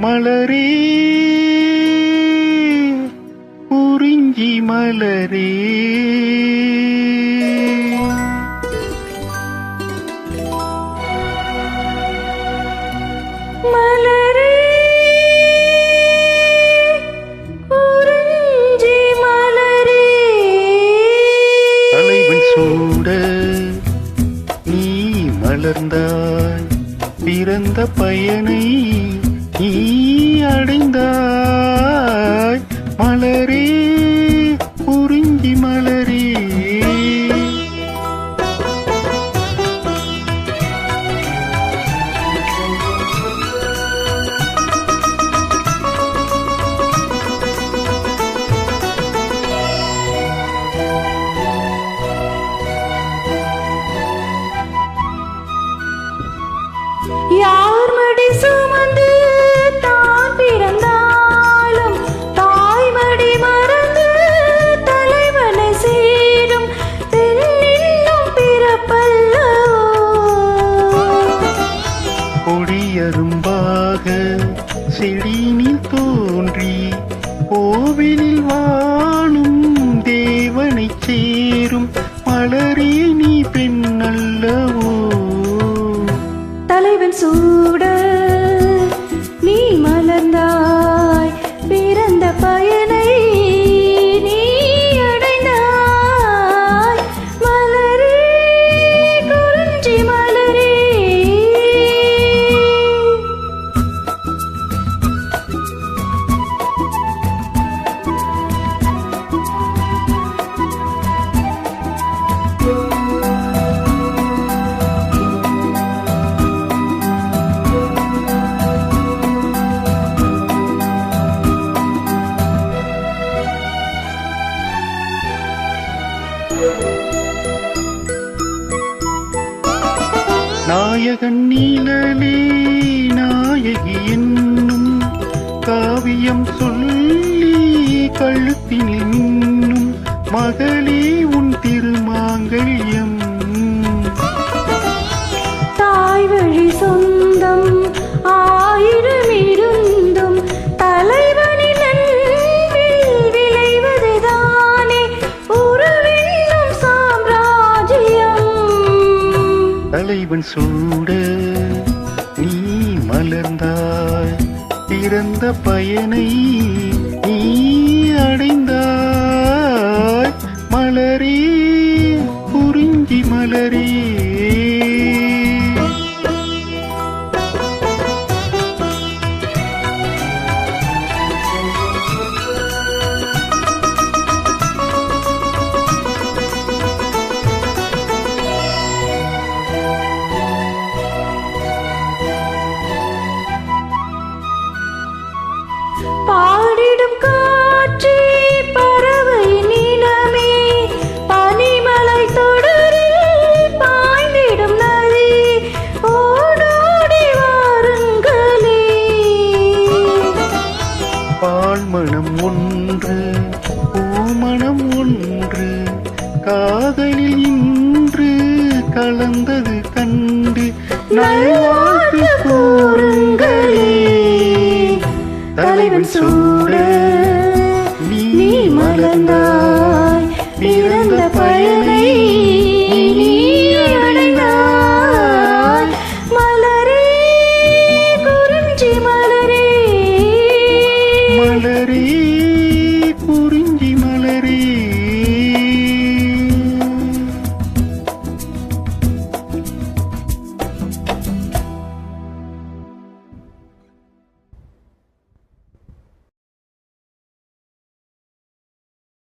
மலரே குறிஞ்சி மலரே. மலரே. சிறந்த பயனை நீ அடைந்தாய். கொடியரும்பாக செடினில் தோன்றி கோவிலில் வாணும் தேவனைச் சேரும் நாயகன் நீலலே நாயகி என்னும் காவியம் சொல்லி கழுத்தினில் மின்னும் மகளே உன் திருமாங்கல்யம் தலைவன் சூட. நீ மலர்ந்தாய். பிறந்த பயனை நீ அடைந்தாய். மலரே குறிஞ்சி மலரே. இன்று கலந்தது கண்டு நல்வாழ்த்து கூறுங்களே. தலைவன் சூட நீ மலர்ந்தாய். பிறந்த பயனை மலரே குறிஞ்சி மலரே.